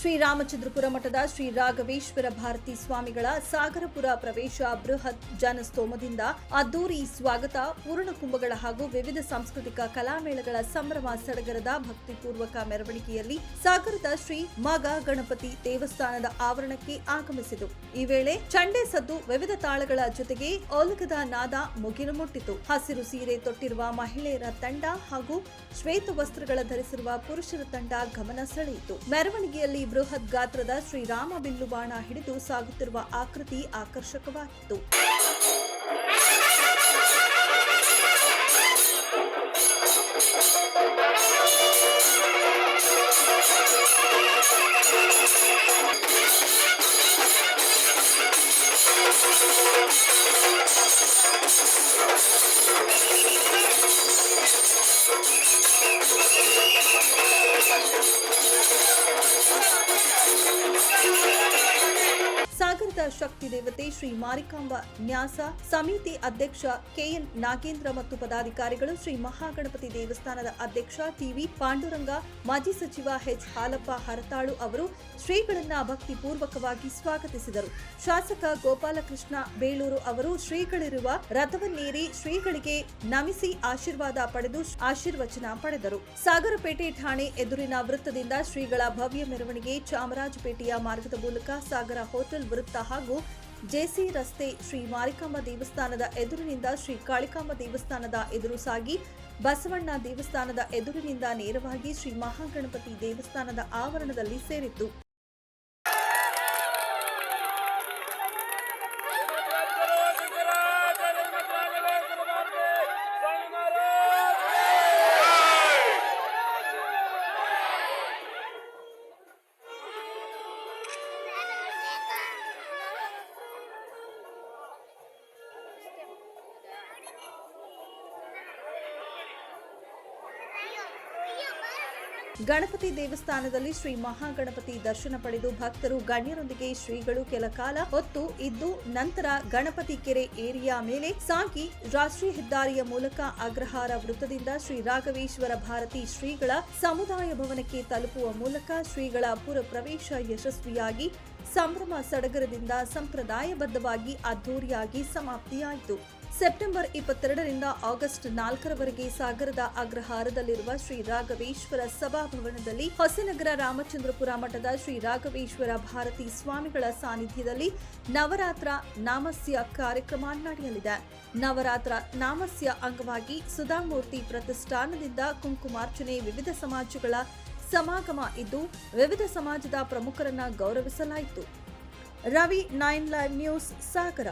ಶ್ರೀರಾಮಚಂದ್ರಪುರ ಮಠದ ಶ್ರೀ ರಾಘವೇಶ್ವರ ಭಾರತಿ ಸ್ವಾಮಿಗಳ ಸಾಗರಪುರ ಪ್ರವೇಶ ಬೃಹತ್ ಜನಸ್ತೋಮದಿಂದ ಅದ್ದೂರಿ ಸ್ವಾಗತ, ಪೂರ್ಣ ಕುಂಭಗಳ ಹಾಗೂ ವಿವಿಧ ಸಾಂಸ್ಕೃತಿಕ ಕಲಾಮೇಳಗಳ ಸಂಭ್ರಮ ಸಡಗರದ ಭಕ್ತಿಪೂರ್ವಕ ಮೆರವಣಿಗೆಯಲ್ಲಿ ಸಾಗರದ ಶ್ರೀ ಮಗ ಗಣಪತಿ ದೇವಸ್ಥಾನದ ಆವರಣಕ್ಕೆ ಆಗಮಿಸಿತು. ಈ ವೇಳೆ ಚಂಡೆ ಸದ್ದು ವಿವಿಧ ತಾಳಗಳ ಜೊತೆಗೆ ಓಲಕದ ನಾದ ಮುಗಿಲು ಮುಟ್ಟಿತು ಹಸಿರು ಸೀರೆ ತೊಟ್ಟಿರುವ ಮಹಿಳೆಯರ ತಂಡ ಹಾಗೂ ಶ್ವೇತ ವಸ್ತ್ರಗಳ ಧರಿಸಿರುವ ಪುರುಷರ ತಂಡ ಗಮನ ಸೆಳೆಯಿತು. ಮೆರವಣಿಗೆಯಲ್ಲಿ ಬೃಹತ್ ಗಾತ್ರದ ಶ್ರೀರಾಮ ಬಿಲ್ಲುಬಾಣ ಹಿಡಿದು ಸಾಗುತ್ತಿರುವ ಆಕೃತಿ ಆಕರ್ಷಕವಾಗಿತ್ತು. ಶಕ್ತಿ ದೇವತೆ ಶ್ರೀ ಮಾರಿಕಾಂಬ ನ್ಯಾಸ, ಸಮಿತಿ ಅಧ್ಯಕ್ಷ ಕೆಎನ್ ನಾಗೇಂದ್ರ ಮತ್ತು ಪದಾಧಿಕಾರಿಗಳು ಶ್ರೀ ಮಹಾಗಣಪತಿ ದೇವಸ್ಥಾನದ ಅಧ್ಯಕ್ಷ ಟಿವಿ ಪಾಂಡುರಂಗ, ಮಾಜಿ ಸಚಿವ ಎಚ್. ಹಾಲಪ್ಪ ಹರತಾಳು ಅವರು ಶ್ರೀಗಳನ್ನ ಭಕ್ತಿಪೂರ್ವಕವಾಗಿ ಸ್ವಾಗತಿಸಿದರು. ಶಾಸಕ ಗೋಪಾಲಕೃಷ್ಣ ಬೇಳೂರು ಅವರು ಶ್ರೀಗಳಿರುವ ರಥವನ್ನೇರಿ ಶ್ರೀಗಳಿಗೆ ನಮಿಸಿ ಆಶೀರ್ವಾದ ಪಡೆದು ಆಶೀರ್ವಚನ ಪಡೆದರು. ಸಾಗರಪೇಟೆ ಠಾಣೆ ಎದುರಿನ ವೃತ್ತದಿಂದ ಶ್ರೀಗಳ ಭವ್ಯ ಮೆರವಣಿಗೆ ಚಾಮರಾಜಪೇಟೆಯ ಮಾರ್ಗದ ಮೂಲಕ ಸಾಗರ ಹೋಟೆಲ್ ವೃತ್ತ ಹಾಗೂ ಜೆಸಿ ರಸ್ತೆ ಶ್ರೀ ಮಾರಿಕಾಂಬ ದೇವಸ್ಥಾನದ ಎದುರಿನಿಂದ ಶ್ರೀ ಕಾಳಿಕಾಂಬ ದೇವಸ್ಥಾನದ ಎದುರು ಸಾಗಿ ಬಸವಣ್ಣ ದೇವಸ್ಥಾನದ ಎದುರಿನಿಂದ ನೇರವಾಗಿ ಶ್ರೀ ಮಹಾಗಣಪತಿ ದೇವಸ್ಥಾನದ ಆವರಣದಲ್ಲಿ ಸೇರಿತ್ತು ಗಣಪತಿ ದೇವಸ್ಥಾನದಲ್ಲಿ ಶ್ರೀ ಮಹಾಗಣಪತಿ ದರ್ಶನ ಪಡೆದು ಭಕ್ತರು ಗಣ್ಯರೊಂದಿಗೆ ಶ್ರೀಗಳು ಕೆಲ ಕಾಲ ಹೊತ್ತು ಇದ್ದು ನಂತರ ಗಣಪತಿ ಕೆರೆ ಏರಿಯಾ ಮೇಲೆ ಸಾಗಿ ರಾಷ್ಟ್ರೀಯ ಹೆದ್ದಾರಿಯ ಮೂಲಕ ಅಗ್ರಹಾರ ವೃತ್ತದಿಂದ ಶ್ರೀ ರಾಘವೇಶ್ವರ ಭಾರತಿ ಶ್ರೀಗಳ ಸಮುದಾಯ ಭವನಕ್ಕೆ ತಲುಪುವ ಮೂಲಕ ಶ್ರೀಗಳ ಪುರ ಪ್ರವೇಶ ಯಶಸ್ವಿಯಾಗಿ ಸಂಭ್ರಮ ಸಡಗರದಿಂದ ಸಂಪ್ರದಾಯಬದ್ಧವಾಗಿ ಅದ್ದೂರಿಯಾಗಿ ಸಮಾಪ್ತಿಯಾಯಿತು. ಸೆಪ್ಟೆಂಬರ್ ಇಪ್ಪತ್ತೆರಡರಿಂದ ಆಗಸ್ಟ್ ನಾಲ್ಕರವರೆಗೆ ಸಾಗರದ ಅಗ್ರಹಾರದಲ್ಲಿರುವ ಶ್ರೀ ರಾಘವೇಶ್ವರ ಸಭಾಭವನದಲ್ಲಿ ಹೊಸನಗರ ರಾಮಚಂದ್ರಪುರ ಮಠದ ಶ್ರೀ ರಾಘವೇಶ್ವರ ಭಾರತಿ ಸ್ವಾಮಿಗಳ ಸಾನ್ನಿಧ್ಯದಲ್ಲಿ ನವರಾತ್ರ ನಾಮಸ್ಯ ಕಾರ್ಯಕ್ರಮ ನಡೆಯಲಿದೆ. ನವರಾತ್ರ ನಾಮಸ್ಯ ಅಂಗವಾಗಿ ಸುಧಾಮೂರ್ತಿ ಪ್ರತಿಷ್ಠಾನದಿಂದ ಕುಂಕುಮಾರ್ಚನೆ ವಿವಿಧ ಸಮಾಜಗಳ ಸಮಾಗಮ ಇದ್ದು ವಿವಿಧ ಸಮಾಜದ ಪ್ರಮುಖರನ್ನ ಗೌರವಿಸಲಾಯಿತು. Ravi nine live news Sagara.